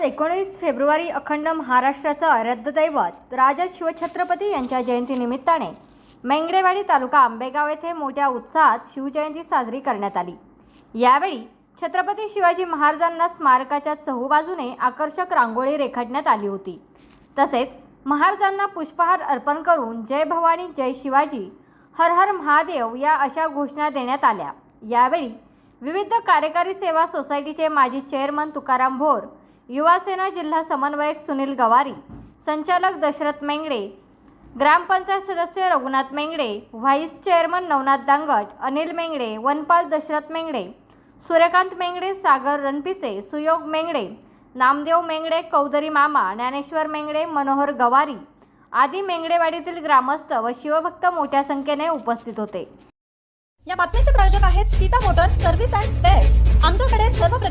एकोणीस फेब्रुवारी अखंड महाराष्ट्राचं आराध्यदैवत राजा शिवछत्रपती यांच्या जयंतीनिमित्ताने मेंगडेवाडी तालुका आंबेगाव येथे मोठ्या उत्साहात शिवजयंती साजरी करण्यात आली. यावेळी छत्रपती शिवाजी महाराजांना स्मारकाच्या चहूबाजूने आकर्षक रांगोळी रेखाटण्यात आली होती. तसेच महाराजांना पुष्पहार अर्पण करून जय भवानी जय शिवाजी हर हर महादेव या अशा घोषणा देण्यात आल्या. यावेळी विविध कार्यकारी सेवा सोसायटीचे माजी चेअरमन तुकाराम भोर युवासेना जिल्हा समन्वयक सुनील गवारी संचालक दशरथ मेंगडे ग्रामपंचायत सदस्य रघुनाथ मेंगडे व्हाईस चेअरमन नवनाथ दांगट अनिल मेंगडे वनपाल दशरथ मेंगडे सूर्यकांत मेंगडे सागर रणपिसे सुयोग मेंगडे नामदेव मेंगडे कौदरी मामा ज्ञानेश्वर मेंगडे मनोहर गवारी आदी मेंगडेवाडीतील ग्रामस्थ व शिवभक्त मोठ्या संख्येने उपस्थित होते. या बातमीचे प्रायोजक आहेत Sita motors service and spares. आमच्याकडे